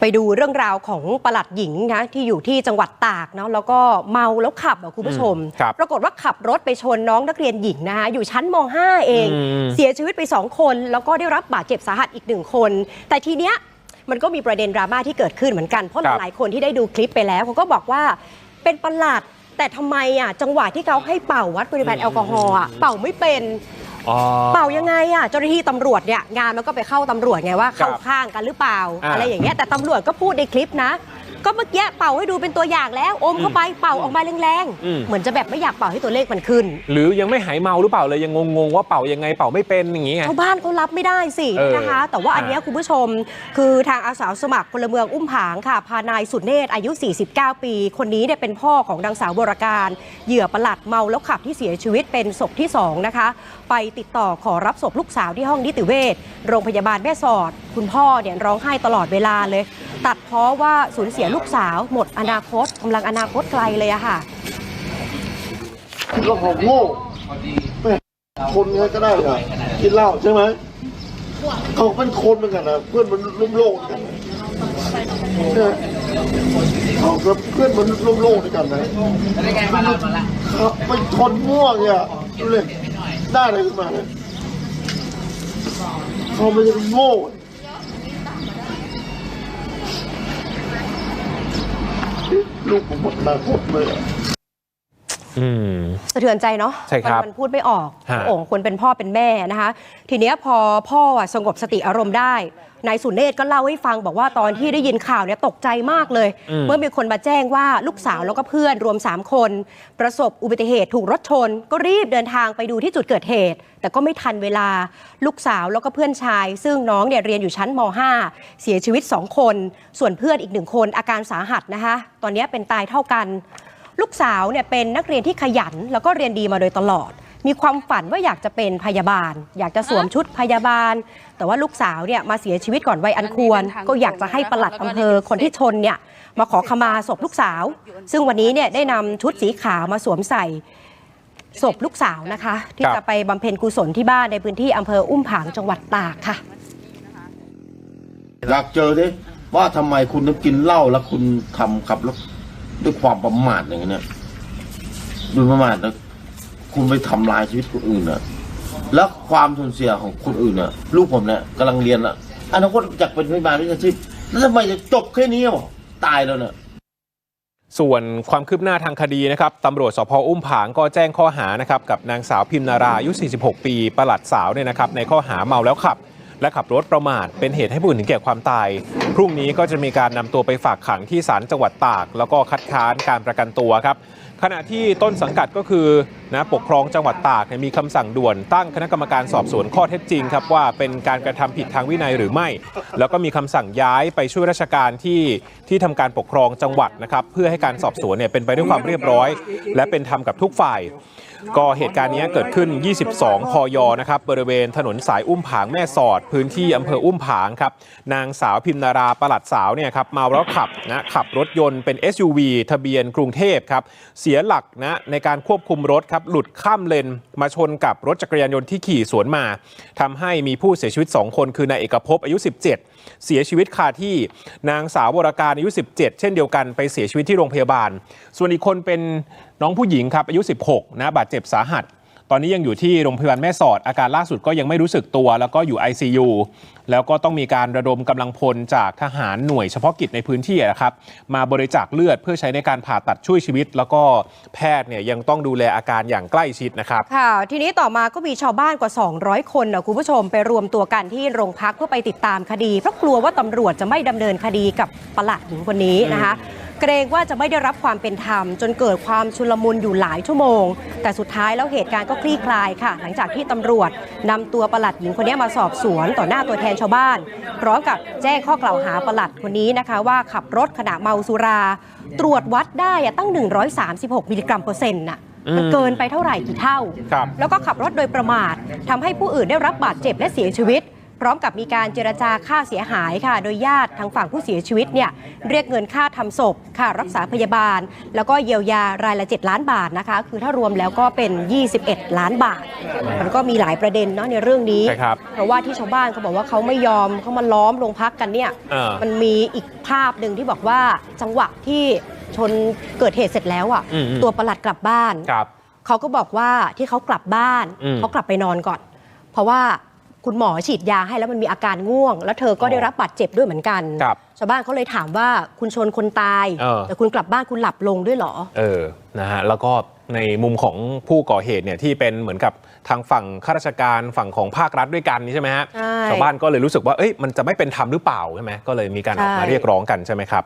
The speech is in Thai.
ไปดูเรื่องราวของประหลัดหญิงนะที่อยู่ที่จังหวัดตากเนาะแล้วก็เมาแล้วขับอะคุณผู้ชมอืมครับปรากฏว่าขับรถไปชนน้องนักเรียนหญิงนะคะอยู่ชั้นม .5 เองอืมเสียชีวิตไป 2 คน แล้วก็ได้รับบาดเจ็บสาหัสอีกหนึ่งคน แต่ทีเนี้ยมันก็มีประเด็นดราม่าที่เกิดขึ้นเหมือนกันเพราะครับหลายๆคนที่ได้ดูคลิปไปแล้วเขาก็บอกว่าเป็นประหลัดแต่ทำไมอะจังหวะที่เขาให้เป่าวัดปริมาณแอลกอฮอล์อะเป่าไม่เป็นอ๋อ เป่ายังไงอะเจ้าหน้าที่ตำรวจเนี่ยงานมันก็ไปเข้าตำรวจไงว่าเข้าครับข้างกันหรือเปล่าอ่า อะไรอย่างเงี้ยแต่ตำรวจก็พูดในคลิปนะ ก็เมื่อกี้เป่าให้ดูเป็นตัวอย่างแล้ว อมเข้าไปเป่าออกมาแรงอืม ๆ เหมือนจะแบบไม่อยากเป่าให้ตัวเลขมันขึ้น หรือยังไม่หายเมาหรือเปล่าเลยยังงงๆว่าเป่ายังไงเป่าไม่เป็นอย่างงี้ไง ชาวบ้านเขารับไม่ได้สิเออนะคะ แต่ว่าอันเนี้ยคุณผู้ชม คือทางอาสาสมัครพลเมืองอุ้มผางค่ะ พานายสุดเนตรอายุ 49 ปี คนนี้เนี่ยเป็นพ่อของนางสาวบรการ เหยื่อประหลัดเมาแล้วขับที่เสียชีวิตเป็นศพที่ 2 นะคะ ไปติดต่อขอรับศพลูกสาวที่ห้องนิติเวชโรงพยาบาลแม่สอด คุณพ่อเนี่ยร้องไห้ตลอดเวลาเลย ตัดเพราะว่าสูญเสียลูกสาว หมดอนาคตกำลังอนาคตไกลเลยอะค่ะคิดว่าผมโง่แม่คนไงก็ได้อะกินเหล้าใช่ไหมเขาเป็นคนเหมือนกันนะเพื่อนมันร่วมโลกกันเนี่ยเขากับเพื่อนมันร่วมโลกด้วยกันนะครับไปชนม่วงเนี่ยดูเลยได้อะไรขึ้นมาเนี่ยเขาไม่ได้เป็นโง่ ลูกผมหมดอนาคตเลยอะอืม สะเทือนใจเนาะใช่ครับมันมันพูดไม่ออกฮะ โอ่งคนเป็นพ่อเป็นแม่นะคะ ทีเนี้ยพอพ่ออะสงบสติอารมณ์ได้ นายสุเนศก็เล่าให้ฟังบอกว่าตอนที่ได้ยินข่าวเนี่ยตกใจมากเลย เมื่อมีคนมาแจ้งว่าลูกสาวแล้วก็เพื่อนรวม 3 คน ประสบอุบัติเหตุถูกรถชน ก็รีบเดินทางไปดูที่จุดเกิดเหตุ แต่ก็ไม่ทันเวลาลูกสาวแล้วก็เพื่อนชาย ซึ่งน้องเนี่ยเรียนอยู่ชั้นม .5 เสียชีวิต 2 คน ส่วนเพื่อนอีกหนึ่งคนอาการสาหัสนะคะ ตอนนี้เป็นตายเท่ากัน ลูกสาวเนี่ยเป็นนักเรียนที่ขยันแล้วก็เรียนดีมาโดยตลอด มีความฝันว่าอยากจะเป็นพยาบาล อยากจะสวมชุดพยาบาล แต่ว่าลูกสาวเนี่ยมาเสียชีวิตก่อนวัยอันควร ก็อยากจะให้ปลัดอำเภอคนที่ชนเนี่ยมาขอขมาศพลูกสาว ซึ่งวันนี้เนี่ยได้นำชุดสีขาวมาสวมใส่ศพลูกสาวนะคะ ที่ครับจะไปบำเพ็ญกุศลที่บ้านในพื้นที่อำเภออุ้มผางจังหวัดตากค่ะ อยากเจอดิว่าทำไมคุณต้องกินเหล้าแล้วคุณทำขับรถด้วยความประมาทอย่างนี้เนี่ยดูประมาทนะ คุณไปทำลายชีวิตคนอื่นน่ะ แล้วความสูญเสียของคนอื่นน่ะ ลูกผมเนี่ยกำลังเรียนละอนาคตอยากเป็นพยาบาลวิชาชีพแล้วทำไมจะจบแค่นี้วะตายแล้วเนี่ยส่วนความคืบหน้าทางคดีนะครับตำรวจสพอุ้มผางก็แจ้งข้อหานะครับกับนางสาวพิมนาราอายุ 46 ปีประหลัดสาวเนี่ยนะครับในข้อหาเมาแล้วขับ และขับรถประมาทเป็นเหตุให้ผู้อื่นถึงแก่ความตาย พรุ่งนี้ก็จะมีการนำตัวไปฝากขังที่ศาลจังหวัดตาก แล้วก็คัดค้านการประกันตัวครับ ขณะที่ต้นสังกัดก็คือนะปกครองจังหวัดตากมีคำสั่งด่วนตั้งคณะกรรมการสอบสวนข้อเท็จจริงครับว่าเป็นการกระทำผิดทางวินัยหรือไม่ แล้วก็มีคำสั่งย้ายไปช่วยราชการที่ที่ทำการปกครองจังหวัดนะครับเพื่อให้การสอบสวนเนี่ยเป็นไปด้วยความเรียบร้อย และเป็นธรรมกับทุกฝ่าย ก็เหตุการณ์นี้เกิดขึ้น 22 พยนะครับบริเวณถนนสายอุ้มผางแม่สอด พื้นที่อำเภออุ้มผางครับนางสาวพิมนาราประหลัดสาวเนี่ยครับเมาแล้วขับนะขับรถยนต์เป็น SUV ทะเบียนกรุงเทพครับเสียหลักนะในการควบคุมรถครับหลุดข้ามเลนมาชนกับรถจักรยานยนต์ที่ขี่สวนมาทำให้มีผู้เสียชีวิต 2 คนคือนายเอกภพอายุ 17 เสียชีวิตคาที่นางสาววรการอายุ 17 เช่นเดียวกันไปเสียชีวิตที่โรงพยาบาล ส่วนอีกคนเป็นน้องผู้หญิงครับอายุ 16 นะบาดเจ็บสาหัส ตอนนี้ยังอยู่ที่โรงพยาบาลแม่สอด อาการล่าสุดก็ยังไม่รู้สึกตัว แล้วก็อยู่ ICU แล้วก็ต้องมีการระดมกำลังพลจากทหารหน่วยเฉพาะกิจในพื้นที่นะครับมาบริจาคเลือดเพื่อใช้ในการผ่าตัดช่วยชีวิต แล้วก็แพทย์เนี่ยยังต้องดูแลอาการอย่างใกล้ชิดนะครับค่ะทีนี้ต่อมาก็มีชาวบ้านกว่า 200 คนนะคุณผู้ชมไปรวมตัวกันที่โรงพักเพื่อไปติดตามคดีเพราะกลัวว่าตำรวจจะไม่ดำเนินคดีกับประหลัดหญิงคนนี้นะคะ เกรงว่าจะไม่ได้รับความเป็นธรรม จนเกิดความชุลมุนอยู่หลายชั่วโมง แต่สุดท้ายแล้วเหตุการณ์ก็คลี่คลายค่ะ หลังจากที่ตำรวจนำตัวประหลัดหญิงคนนี้มาสอบสวนต่อหน้าตัวแทนชาวบ้าน พร้อมกับแจ้งข้อกล่าวหาประหลัดคนนี้นะคะ ว่าขับรถขณะเมาสุรา ตรวจวัดได้อะตั้ง 136 มิลลิกรัมเปอร์เซ็นต์น่ะมันเกินไปเท่าไหร่กี่เท่าครับแล้วก็ขับรถโดยประมาททำให้ผู้อื่นได้รับบาดเจ็บและเสียชีวิต พร้อมกับมีการเจรจาค่าเสียหายค่ะ โดยญาติทางฝั่งผู้เสียชีวิตเนี่ยเรียกเงินค่าทำศพค่ารักษาพยาบาล แล้วก็เยียวยารายละ 7 ล้านบาทนะคะ คือถ้ารวมแล้วก็เป็น 21 ล้านบาท มันก็มีหลายประเด็นเนาะในเรื่องนี้ใช่ครับเพราะว่าที่ชาวบ้านเขาบอกว่าเขาไม่ยอมเขามาล้อมโรงพักกันเนี่ยเออมันมีอีกภาพหนึ่งที่บอกว่าจังหวะที่ชนเกิดเหตุเสร็จแล้วอะอืมอืมตัวประหลัดกลับบ้านครับเขาก็บอกว่าที่เขากลับบ้านอืมเขากลับไปนอนก่อน เพราะว่า คุณหมอฉีดยาให้แล้วมันมีอาการง่วง แล้วเธอก็ได้รับบาดเจ็บด้วยเหมือนกัน ครับชาวบ้านเขาเลยถามว่าคุณชนคนตาย เออ แต่คุณกลับบ้านคุณหลับลงด้วยเหรอ เออ นะฮะ แล้วก็ในมุมของผู้ก่อเหตุเนี่ยที่เป็นเหมือนกับทางฝั่งข้าราชการฝั่งของภาครัฐด้วยกันนี่ใช่ไหมฮะ ใช่ ชาวบ้านก็เลยรู้สึกว่า เอ้ย มันจะไม่เป็นธรรมหรือเปล่าใช่ไหมก็เลยมีการออกมาใช่เรียกร้องกันใช่ไหมครับ